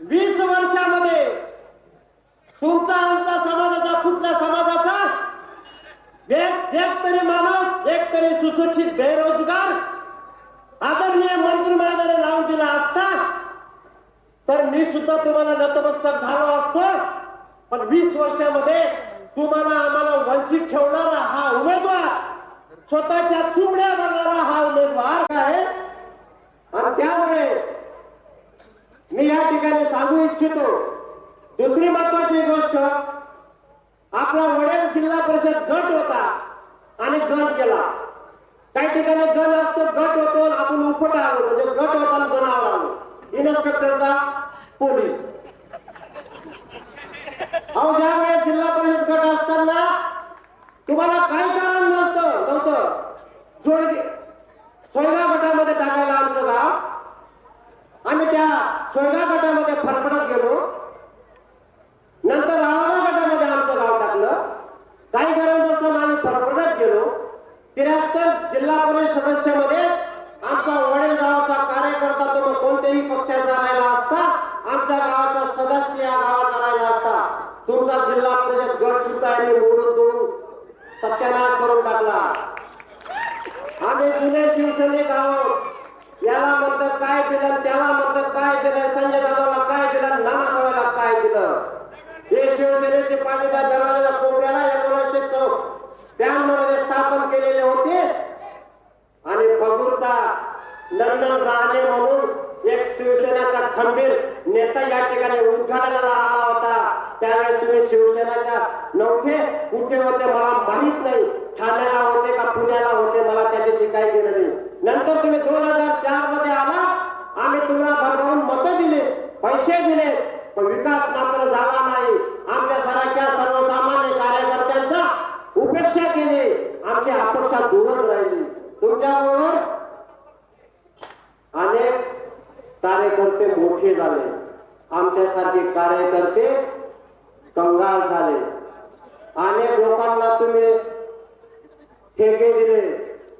वीस वर्षामध्ये तुमचा आमचा समाजाचा कुठल्या समाजाचा? एक एक तरी माणूस एक तरी सुशिक्षित बेरोजगार आदरणीय मंत्री महोदयाने लावून दिला असता तर मी सुद्धा तुम्हाला नतमस्तक झालो असतो. पण वीस वर्षामध्ये तुम्हाला आम्हाला वंचित ठेवणारा हा उमेदवार स्वतःच्या तुमड्या बनणारा हा उमेदवार आहे. आणि त्यामुळे मी या ठिकाणी सांगू इच्छितो दुसरी महत्वाची गोष्ट आपला वडील जिल्हा परिषद गट होता आणि गट गेला. काही ठिकाणी गण असतो गट होतो आणि आपण उपट आलो म्हणजे गट होता गणावर आलो इन्स्पेक्टरचा पोलीस अहो ज्या वेळेस जिल्हा परिषद गट असताना तुम्हाला काही कारण नसतं नव्हतं जोडगे सोयगाव गटामध्ये टाकायला आमचं गाव आम्ही त्या सोयगाव गटामध्ये फरफडत गेलो नंतर रावणा गटामध्ये आमचं गाव टाकलं काही कारण नसताना आम्ही फरफडत गेलो त्र्याहत्तर जिल्हा परिषद सदस्यामध्ये आमचा वडील गावाचा कार्यकर्ता तो कोणत्याही पक्षाचा राहिला असता आमच्या गावाचा सदस्य या गावाचा राहिला असता. तुमचा जिल्हा परिषद गट सुद्धा यांनी मोडून तोडून सत्यानाश करून टाकला. आम्ही जुने शिवसैनिक आहोत. याला म्हणतात काय दिलं त्याला म्हणतात काय दिलं संजय दादाला काय दिलं नाना नानासाहेबाला काय दिलं? हे शिवसेनेचे पाणीदार दरवाजा कोपऱ्याला एकोणीसशे चौ ब्याण्णवमध्ये स्थापन केलेले होते. आणि बघूचा नंदन राणे म्हणून एक शिवसेनाचा खंबीर नेता या ठिकाणी उद्घाटनाला आला होता. त्यावेळेस तुम्ही शिवसेनाच्या नव्हते कुठे होते मला माहीत नाही. ठाण्याला होते का पुण्याला होते मला त्याच्याशी काही नाही. नंतर तुम्ही दोन हजार चारमध्ये आला आम्ही तुम्हाला भरभरून मतं दिले पैसे दिले पण विकास मात्र झाला नाही आमच्या सारख्या सर्वसामान्य कार्यकर्त्यांचा उपेक्षा केली आमची अपेक्षा दूरच राहिली तुमच्याबरोबर अनेक कार्यकर्ते मोठे झाले आमच्यासारखे कार्यकर्ते कंगाल झाले लोकांना तुम्ही ठेके दिले.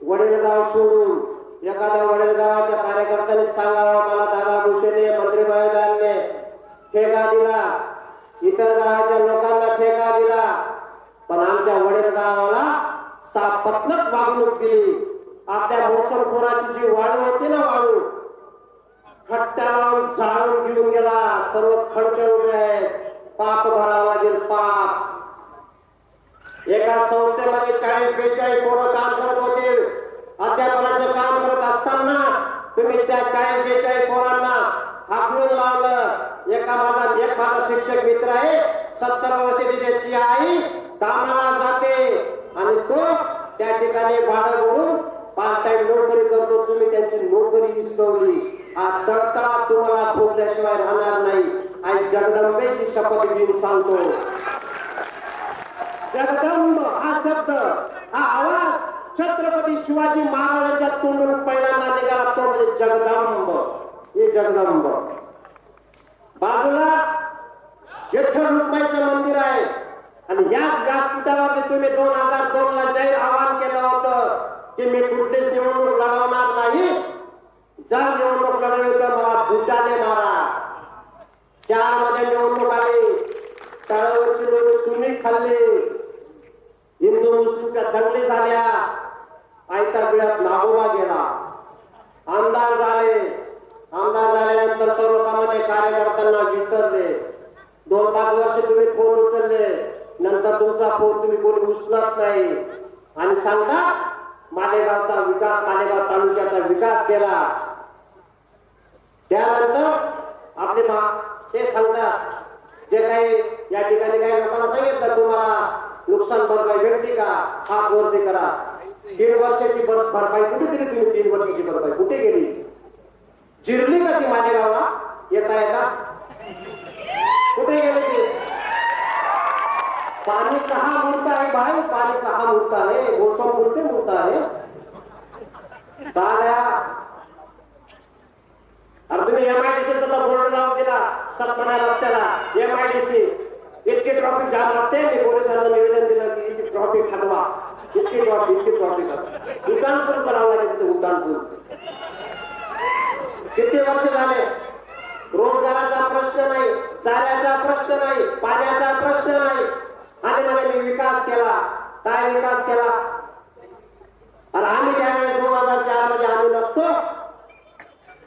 वडीलगाव सोडून एखाद्या वडीलगावाच्या कार्यकर्त्याने सांगावं मला दादा भूषणे मंत्री महोदयांनी ठेका दिला. इतर गावाच्या लोकांना ठेका दिला. पण आमच्या वडील गावाला सापत्नक वागणूक दिली. आपल्या मोसमखोराची जी वाळू होती ना वाळू खट्ट्या लावून जाळून घेऊन गेला. सर्व खडके उभे आहेत. पाप भरावं एका संस्थेमध्ये चाळीस बेचाळीस पोरं काम करत होते अध्यापनाचं काम करत असताना तुम्ही त्या चाळीस बेचाळीस पोरांना हाकलून लावलं. एका माझा एक माझा शिक्षक मित्र आहे सत्तर वर्षाची त्याची आई कामाला जाते. आणि तो त्या ठिकाणी भाडं करून पाच टाइम नोकरी करतो. तुम्ही त्यांची नोकरी विसरवली. आज तळतळा तुम्हाला फुटल्याशिवाय राहणार नाही. आणि जगदंबेची शपथ घेऊन सांगतो. जगदंब हा शब्द हा आवाज छत्रपती शिवाजी महाराजांच्या तोंडून पहिल्यांदा निघाला. तो म्हणजे जगदंब. हे जगदंब. बाजूला विठ्ठल रुक्माईचं मंदिर आहे. आणि याच व्यासपीठावरती तुम्ही दोन हजार दोन ला जाहीर आवाहन केलं होतं की मी कुठलीच निवडणूक लढवणार नाही. जर निवडणूक लढवली तर मला भूताने मारा. त्यामध्ये निवडणूक आली. तळावरची तुम्ही खाल्ली. हिंदू मुस्लिमच्या दंगली झाल्या. आयत्या बिळात नागोबा गेला. आमदार झाले. आमदार झाल्यानंतर सर्वसामान्य कार्यकर्त्यांना विसरले. दोन पाच वर्ष तुम्ही फोन उचलले. नंतर तुमचा फोन तुम्ही कोणी उचलत नाही. आणि सांगता मालेगावचा विकास मालेगाव तालुक्याचा विकास केला. त्यानंतर आपले मा ते सांगतात. जे काही या ठिकाणी काही लोकांना सांगितलं तुम्हाला? नुकसान भरपाई भेटते का? हा वरती करा. तीन वर्षाची भरपाई कुठे दिली तुम्ही तीन वर्षाची भरपाई कुठे गेली? जिरली का ती गावाला? येता येता. कुठे गेले ती? पाणी कहा मुड़ता है भाई? पाणी कहा मुड़ता है? गोसम बोलते मुड़ता है। दादा अरे तुम्ही एमआयडीसी तर बोर्ड लावून दिला सतमना रस्त्याला. एमआयडीसी इतके ट्रॉफिक जात असते मी पोलिसांना निवेदन दिलं की इतकी ट्रॉफी ठरवा. इतकी ट्रॉफी इतकी ट्रॉफी उड्डाणपूल करावं लागेल तिथे उड्डाणपूल किती वर्ष झाले? रोजगाराचा प्रश्न नाही चाऱ्याचा प्रश्न नाही पाण्याचा प्रश्न नाही. आणि म्हणे मी विकास केला. काय विकास केला? आणि आम्ही त्यावेळेस दोन हजार चारमध्ये आम्ही नसतो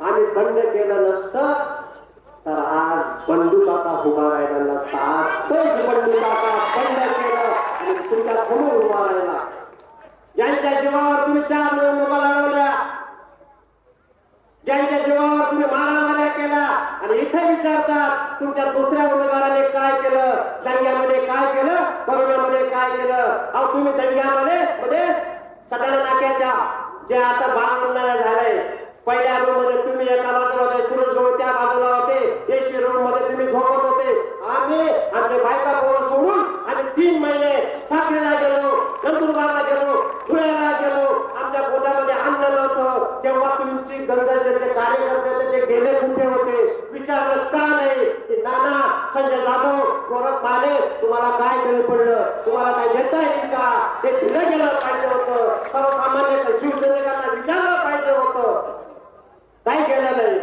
आम्ही बंड केलं नसतं. तर आज बंडू काका उभा राहिला नसता आज तोच बंडू काका बंड केलं आणि तुमच्यासमोर उभा राहिला. ज्यांच्या जीवावर तुम्ही चार निवडणुका लढवल्या ज्यांच्या जीवावर तुम्ही मारामाऱ्या केल्या आणि इथे विचारतात तुमच्या दुसऱ्या उमेदवाराने काय केलं? दंग्यामध्ये काय केलं? करोनामध्ये काय केलं? अहो तुम्ही दंग्यामध्ये मध्ये सटाणा नाक्याच्या जे आता बांधणाऱ्या झालंय पहिल्या रूममध्ये तुम्ही एका बाजूला होते सुरेश त्या बाजूला होते एसी रूममध्ये तुम्ही झोपत होते. आम्ही आमचे बायका पोरं सोडून आम्ही तीन महिने साखरेला गेलो नंदुरबारला गेलो धुळ्याला गेलो. आमच्या पोटामध्ये अन्न नव्हतं. तेव्हा तुमची गंगाचे जे कार्यकर्ते होते ते गेले कुठे होते? विचारलं का नाही? की नाना संजय जाधव गोरख माने तुम्हाला काय कमी पडलं? तुम्हाला काय घेता येईल का? ते दिलं गेलं पाहिजे होतं. सर्वसामान्य शिवसैनिकांना विचारलं पाहिजे होतं काय केलं नाही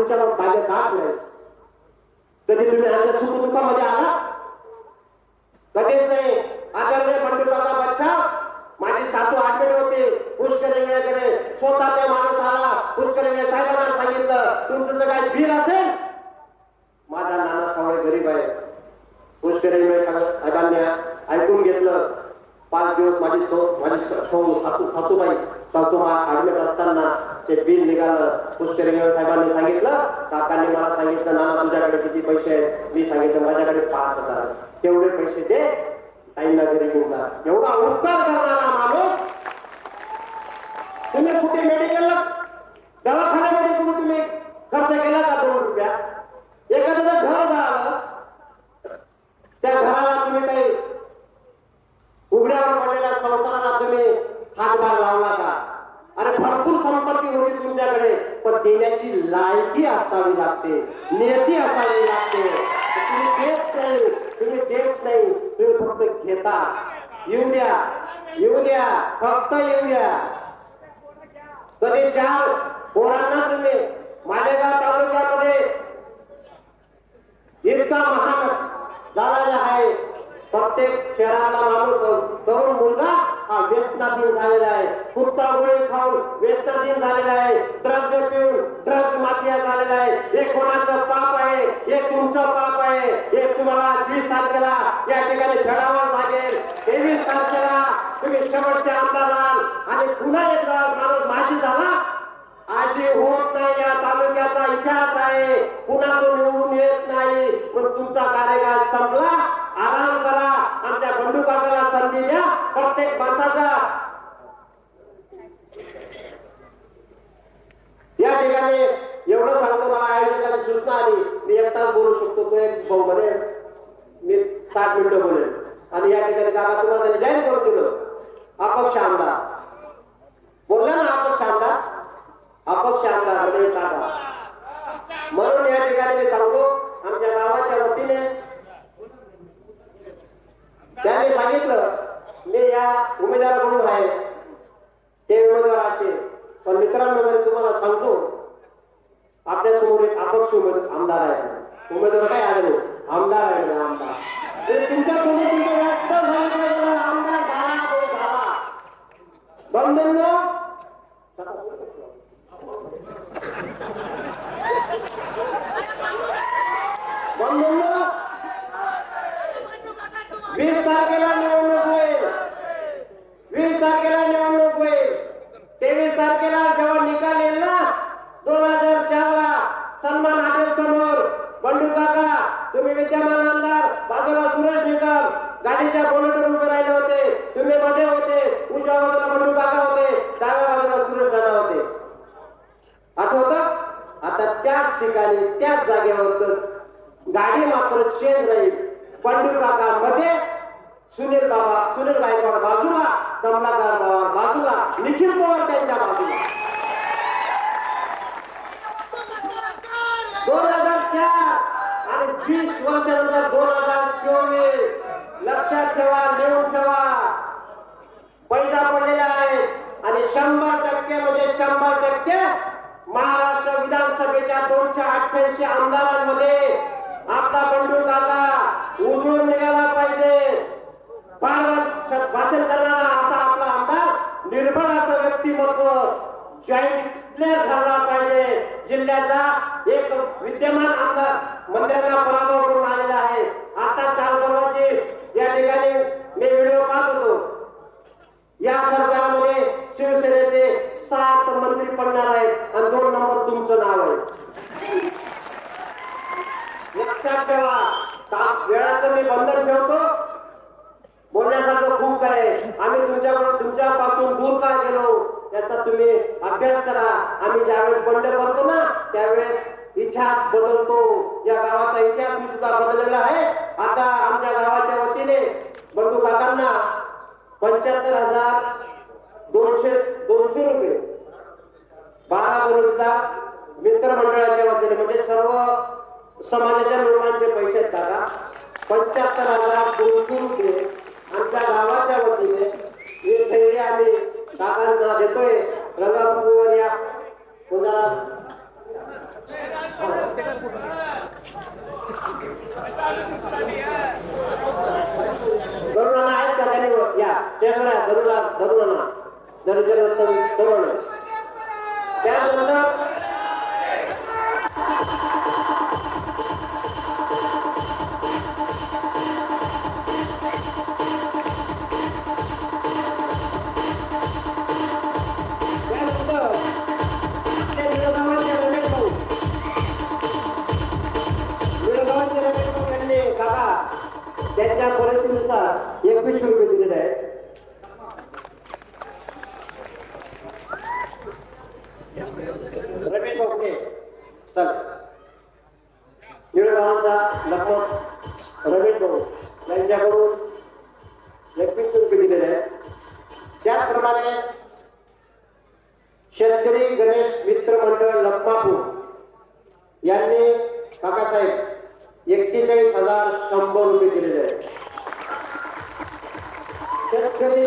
तुमच्या माझ्या दात नाही कधी तुम्ही आमच्या सुखदुःखामध्ये आला? कधीच नाही. आदरणीय बंडू बच्चा माझी सासू ऍडमिट होते. पुष्कर रेंगण्याकडे स्वतः ते माणूस आला. पुष्कर इंगळे साहेबांना सांगितलं तुमचं जर काही बिल असेल माझा नाना सावळे गरीब आहे. पुष्कर इंगळे साहेबांनी ऐकून घेतलं. पाच दिवस माझी सौ माझी स- सौ सासू सासूबाई सासूमा ऍडमिट असताना ते बिल निघालं. पुष्कर साहेबांनी सांगितलं. काकांनी मला सांगितलं नाना तुझ्याकडे किती पैसे आहेत? मी सांगितलं माझ्याकडे पाच हजार तेवढे पैसे दे ताईंना घरी घेऊन जा. एवढा उपकार करणारा माणूस. तुम्ही कुठे मेडिकलला दवाखान्यामध्ये कुठे तुम्ही खर्च केला का दोन रुपया एखाद्याचं घर झालं त्या घराला तुम्ही काही उघड्यावर पडलेल्या संसाराला तुम्ही हातभार लावला का अरे भरपूर संपत्ती होती तुमच्याकडे पण देण्याची लायकी असावी लागते नियती असावी लागते. तुम्ही देत नाही तुम्ही देत नाही तुम्ही फक्त घेता. येऊ द्या येऊ द्या फक्त येऊ द्या. कधी चार पोरांना तुम्ही मालेगाव तालुक्यामध्ये. इतका महान झालेला आहे. प्रत्येक शहराला माणूस तरुण मुलगा हा व्यसनाधीन झालेला आहे. कुत्ता गोळी खाऊन व्यसनाधीन झालेला आहे. ड्रग्ज पिऊन ड्रग्ज माफिया झालेला आहे. एक कोणाचं पाप आहे? एक तुमचं पाप आहे. एक तुम्हाला वीस तारखेला या ठिकाणी फेडावं लागेल. तेवीस तारखेला तुम्ही शेवटचे आमदार राहाल आणि पुन्हा एकदा माणूस माझी झाला? आजी होत नाही या तालुक्याचा इतिहास आहे. पुन्हा तो निवडून येत नाही. पण तुमचा कार्यकाळ संपला? आराम करा. आमच्या बंडू काकाला संधी द्या. प्रत्येक या ठिकाणी एवढं सांगतो मला आयोजकांची सूचना आली. मी तास बोलू शकतो तो एक भाऊ म्हणे मी साठ मिनिटं बोलेन. आणि या ठिकाणी काका तुम्हाला त्यांनी जाहीर करून दिलं अपक्ष आमदार. बोलला ना अपक्ष आमदार? अपक्ष आमदार म्हणजे काका म्हणून या ठिकाणी मी सांगतो आमच्या गावाच्या वतीने त्यांनी सांगितलं मी या उमेदवाराकडून आहे ते उमेदवार असे पण मित्रांनो मी तुम्हाला सांगतो आपल्यासमोर एक अपक्ष उमेद आमदार आहे उमेदवार काय आले नाही आमदार आहे ना आमदार ते तुमच्यासमोर तुमचं व्यस्त झालं पाहिजे, आमदार झाला तो झाला बंधूंनो बंधूंनो वीस तारखेला निवडणूक होईल वीस तारखेला निवडणूक होईल तेवीस तारखेला जेव्हा निकाल येईल ना दोन हजार चार ला सन्मान हॉटेल समोर बंडू काका तुम्ही विद्यमान आमदार बाजूला सुरेश निकम गाडीच्या बोलटवर उभे राहिले होते. तुम्ही मध्ये होते. उजव्या बाजूला बंडू काका होते. डाव्या बाजूला सुरेश दादा होते. आठवत? आता त्याच ठिकाणी त्याच जागेवर गाडी मात्र चेंज राहील. बंडू काका मध्ये सुनील बाबा सुनील गायकवाड बाजूला कमलाकार बाबा बाजूला निखिल पवार त्यांच्या बाजूला दोन हजार चार आणि वीस वर्षानंतर दोन हजार चोवीस. लक्षात ठेवा लिहून ठेवा. पैसा पडलेला आहे आणि शंभर टक्के म्हणजे शंभर टक्के महाराष्ट्र विधानसभेच्या दोनशे अठ्ठ्याऐंशी आमदारांमध्ये आपला बंडू काका उजळून निघाला पाहिजे. भाषण करणारा असा आपला आमदार निर्भर असं व्यक्तिमत्व जॉईंट डिक्लेअर झाला पाहिजे. जिल्ह्याचा एक विद्यमान आमदार मंत्र्यांना पराभव करून आलेला आहे. आताच काल परवाची या ठिकाणी मी व्हिडिओ पाहत होतो. या सरकारमध्ये शिवसेनेचे सात मंत्री पडणार आहेत आणि दोन नंबर तुमचं नाव आहे. लक्षात ठेवा. वेळाच वेळाचं मी बंधन ठेवतो. बोलण्यासारखं खूप आहे. आम्ही तुमच्याकडून तुमच्यापासून दूर काय गेलो? याचा तुम्ही अभ्यास करा. आम्ही ज्यावेळेस बंड करतो ना त्यावेळेस इतिहास बदलतो. या गावाचा इतिहास मी सुद्धा बदललेला आहे. आता आमच्या गावाच्या वतीने बंधू काकांना पंच्याहत्तर हजार दोनशे दोनशे रुपये बारा बरोबरचा मित्र मंडळाच्या वतीने म्हणजे सर्व समाजाच्या लोकांचे पैसे आहेत दादा. पंच्याहत्तर हजार दोनशे रुपये आमच्या गावाच्या वतीने हे धैर्य आम्ही काकांना देतोय. रंगापूर या तरुणांना आहेत का त्यांनी या टेकड्या धरुला धरुणांना दर्जन तरुण त्यानंतर त्यानंतर निळगावचा लखन रमेश भाऊ यांच्याकडून एकवीसशे रुपये दिलेले आहे. त्याचप्रमाणे शेतकरी गणेश मित्र मंडळ लखमापूर यांनी काकासाहेब एक्केचाळीस हजार शंभर रुपये दिलेले आहेत. शेतकरी